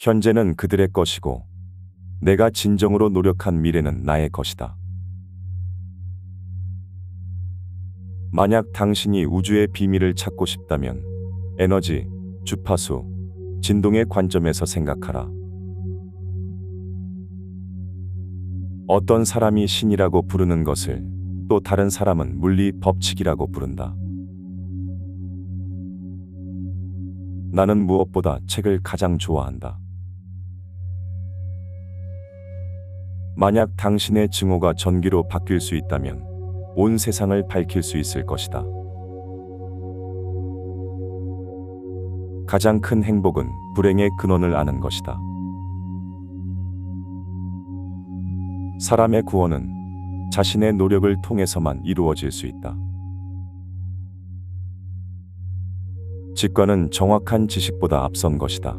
현재는 그들의 것이고 내가 진정으로 노력한 미래는 나의 것이다. 만약 당신이 우주의 비밀을 찾고 싶다면 에너지, 주파수, 진동의 관점에서 생각하라. 어떤 사람이 신이라고 부르는 것을 또 다른 사람은 물리 법칙이라고 부른다. 나는 무엇보다 책을 가장 좋아한다. 만약 당신의 증오가 전기로 바뀔 수 있다면 온 세상을 밝힐 수 있을 것이다. 가장 큰 행복은 불행의 근원을 아는 것이다. 사람의 구원은 자신의 노력을 통해서만 이루어질 수 있다. 직관은 정확한 지식보다 앞선 것이다.